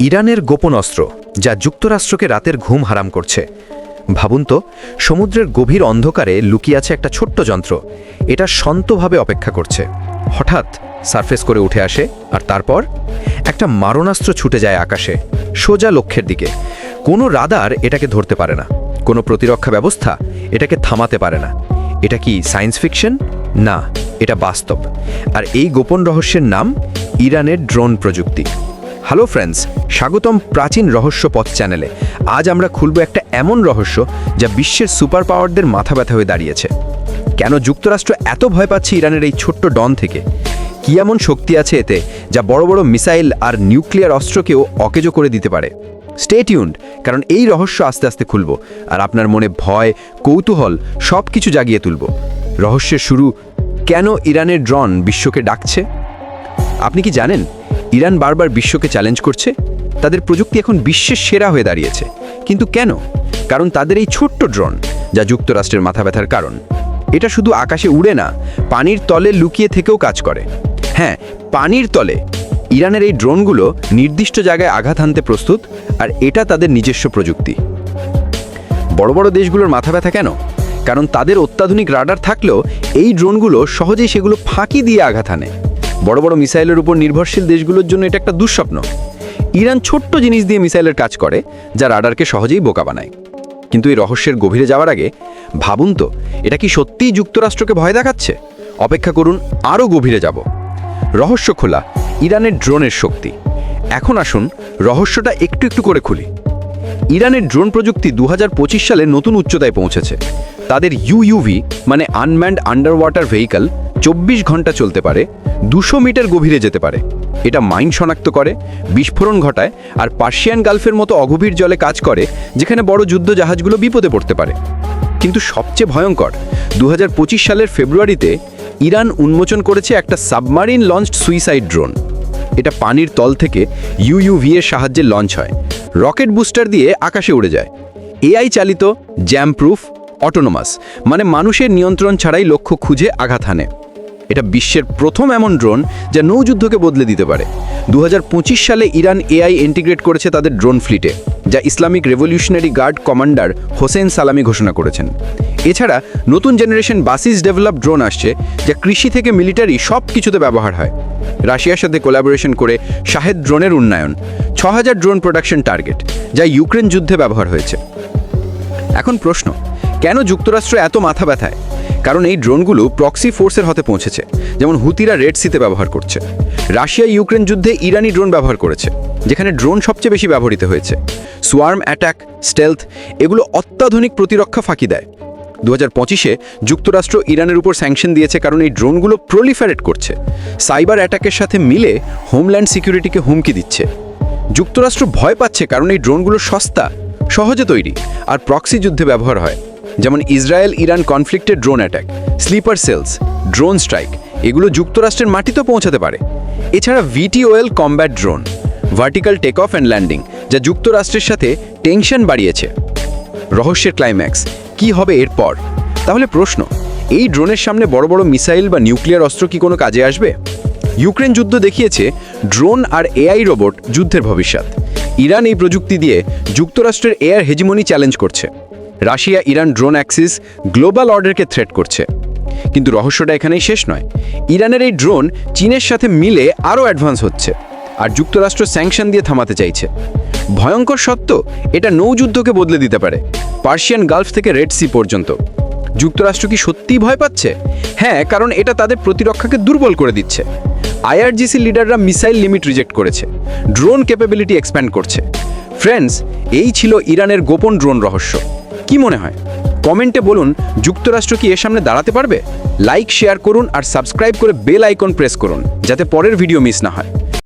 ইরানের গোপন অস্ত্র, যা যুক্তরাষ্ট্রকে রাতের ঘুম হারাম করছে। ভাবুন তো, সমুদ্রের গভীর অন্ধকারে লুকিয়ে আছে একটা ছোট্ট যন্ত্র। এটা সন্তভাবে অপেক্ষা করছে। হঠাৎ সারফেস করে উঠে আসে, আর তারপর? একটা মারণাস্ত্র ছুটে যায় আকাশে, সোজা লক্ষ্যের দিকে। কোনো রাদার এটাকে ধরতে পারে না। কোনো প্রতিরক্ষা ব্যবস্থা এটাকে থামাতে পারে না। এটা কি সায়েন্স ফিকশন? না, এটা বাস্তব। আর এই গোপন রহস্যের নাম ইরানের ড্রোন প্রযুক্তি। হ্যালো ফ্রেন্ডস, স্বাগতম প্রাচীন রহস্য পথ চ্যানেলে। আজ আমরা খুলব একটা এমন রহস্য যা বিশ্বের সুপার পাওয়ারদের মাথা ব্যথা হয়ে দাঁড়িয়েছে। কেন যুক্তরাষ্ট্র এত ভয় পাচ্ছে ইরানের এই ছোট্ট ডন থেকে? কি এমন শক্তি আছে এতে যা বড় বড় মিসাইল আর নিউক্লিয়ার অস্ত্রকেও অকেজো করে দিতে পারে? স্টে টিউন্ড কারণ এই রহস্য আস্তে আস্তে খুলব, আর আপনার মনে ভয়, কৌতূহল সব কিছু জাগিয়ে তুলব। রহস্যের শুরু, কেন ইরানের ড্রন বিশ্বকে ডাকছে? আপনি কি জানেন? ইরান বারবার বিশ্বকে চ্যালেঞ্জ করছে, তাদের প্রযুক্তি এখন বিশ্বের সেরা হয়ে দাঁড়িয়েছে। কিন্তু কেন? কারণ তাদের এই ছোট্ট ড্রোন যা যুক্তরাষ্ট্রের মাথা ব্যথার কারণ। এটা শুধু আকাশে উড়ে না, পানির তলে লুকিয়ে থেকেও কাজ করে। হ্যাঁ পানির তলে। ইরানের এই ড্রোনগুলো নির্দিষ্ট জায়গায় আঘাত হানতে প্রস্তুত, আর এটা তাদের নিজস্ব প্রযুক্তি। বড় বড় দেশগুলোর মাথা ব্যথা কেন? কারণ তাদের অত্যাধুনিক রাডার থাকলেও এই ড্রোনগুলো সহজেই সেগুলো ফাঁকি দিয়ে আঘাত হানে। বড় বড় মিসাইলের উপর নির্ভরশীল দেশগুলোর জন্য এটা একটা দুঃস্বপ্ন। ইরান ছোট্ট জিনিস দিয়ে মিসাইলের কাজ করে, যা রাডারকে সহজেই বোকা বানায়। কিন্তু এই রহস্যের গভীরে যাওয়ার আগে ভাবুন তো, এটা কি সত্যিই যুক্তরাষ্ট্রকে ভয় দেখাচ্ছে? অপেক্ষা করুন আরও গভীরে যাব। রহস্য খোলা, ইরানের ড্রোনের শক্তি। এখন আসুন, রহস্যটা একটু একটু করে খুলি। ইরানের ড্রোন প্রযুক্তি দু হাজার পঁচিশ সালে নতুন উচ্চতায় পৌঁছেছে। তাদের ইউইউভি মানে আনম্যান্ড আন্ডার ওয়াটার ভেহিকল, চব্বিশ ঘণ্টা চলতে পারে দুশো মিটার গভীরে যেতে পারে। এটা মাইন শনাক্ত করে, বিস্ফোরণ ঘটায় আর পার্সিয়ান গালফের মতো অগভীর জলে কাজ করে, যেখানে বড় যুদ্ধ জাহাজগুলো বিপদে পড়তে পারে। কিন্তু সবচেয়ে ভয়ঙ্কর দু হাজার পঁচিশ সালের ফেব্রুয়ারিতে ইরান উন্মোচন করেছে একটা সাবমারিন লঞ্চড সুইসাইড ড্রোন। এটা পানির তল থেকে ইউইউভি এর সাহায্যে লঞ্চ হয়। রকেট বুস্টার দিয়ে আকাশে উড়ে যায়। এআই চালিত জ্যাম প্রুফ অটোনোমাস মানে মানুষের নিয়ন্ত্রণ ছাড়াই লক্ষ্য খুঁজে আঘাত হানে। এটা বিশ্বের প্রথম এমন ড্রোন যা নৌযুদ্ধকে বদলে দিতে পারে। দু হাজার পঁচিশ সালে ইরান এআই ইন্টিগ্রেট করেছে তাদের ড্রোন ফ্লিটে, যা Islamic Revolutionary Guard commander Hossein Salami ঘোষণা করেছেন। এছাড়া নতুন জেনারেশন বাসিস ডেভেলপ ড্রোন আসছে, যা কৃষি থেকে মিলিটারি সব কিছুতে ব্যবহার হয়। রাশিয়ার সাথে কোলাবোরেশন করে শাহেদ ড্রোনের উন্নয়ন ছ হাজার ড্রোন প্রোডাকশন টার্গেট, যা ইউক্রেন যুদ্ধে ব্যবহার হয়েছে। এখন প্রশ্ন, কেন যুক্তরাষ্ট্র এত মাথা ব্যথায়? কারণ এই ড্রোনগুলো প্রক্সি ফোর্সের হাতে পৌঁছেছে, যেমন হুতিরা রেড সিতে ব্যবহার করছে। রাশিয়া ইউক্রেন যুদ্ধে ইরানি ড্রোন ব্যবহার করেছে, যেখানে ড্রোন সবচেয়ে বেশি ব্যবহৃত হয়েছে। সোয়ার্ম অ্যাটাক স্টেলথ এগুলো অত্যাধুনিক প্রতিরক্ষা ফাঁকি দেয়। দু হাজার পঁচিশে যুক্তরাষ্ট্র ইরানের উপর স্যাংশন দিয়েছে কারণ এই ড্রোনগুলো প্রলিফারেট করছে। সাইবার অ্যাটাকের সাথে মিলে হোমল্যান্ড সিকিউরিটিকে হুমকি দিচ্ছে। যুক্তরাষ্ট্র ভয় পাচ্ছে কারণ এই ড্রোনগুলো সস্তা, সহজে তৈরি, আর প্রক্সি যুদ্ধে ব্যবহার হয়। যেমন Israel, Iran কনফ্লিক্টে drone attack sleeper cells drone strike এগুলো যুক্তরাষ্ট্রের মাটিতেও পৌঁছাতে পারে। এছাড়া VTOL combat drone vertical take off and landing যা যুক্তরাষ্ট্রের সাথে টেনশন বাড়িয়েছে। রহস্যের ক্লাইম্যাক্স কি হবে এরপর? তাহলে প্রশ্ন, এই ড্রোনের সামনে বড় বড় মিসাইল বা নিউক্লিয়ার অস্ত্র কি কোনো কাজে আসবে? ইউক্রেন যুদ্ধ দেখিয়েছে ড্রোন আর এআই রোবট যুদ্ধের ভবিষ্যৎ। ইরান এই প্রযুক্তি দিয়ে যুক্তরাষ্ট্রের এয়ার হেজিমনি চ্যালেঞ্জ করছে। Russia Iran drone axis global অর্ডারকে threat করছে। কিন্তু রহস্যটা এখানেই শেষ নয়। ইরানের এই ড্রোন চীনের সাথে মিলে আরও অ্যাডভান্স হচ্ছে আর যুক্তরাষ্ট্র স্যাংশন দিয়ে থামাতে চাইছে। ভয়ঙ্কর সত্য, এটা নৌযুদ্ধকে বদলে দিতে পারে, পার্সিয়ান গালফ থেকে রেড সি পর্যন্ত। যুক্তরাষ্ট্র কি সত্যিই ভয় পাচ্ছে? হ্যাঁ কারণ এটা তাদের প্রতিরক্ষাকে দুর্বল করে দিচ্ছে। আইআরজিসি লিডাররা মিসাইল লিমিট রিজেক্ট করেছে, ড্রোন ক্যাপাবিলিটি এক্সপ্যান্ড করছে। ফ্রেন্ডস এই ছিল ইরানের গোপন ড্রোন রহস্য। কি মনে হয়? কমেন্টে বলুন, যুক্তরাষ্ট্র কি এর সামনে দাঁড়াতে পারবে? লাইক, শেয়ার করুন আর সাবস্ক্রাইব করে বেল আইকন প্রেস করুন, যাতে পরের ভিডিও মিস না হয়।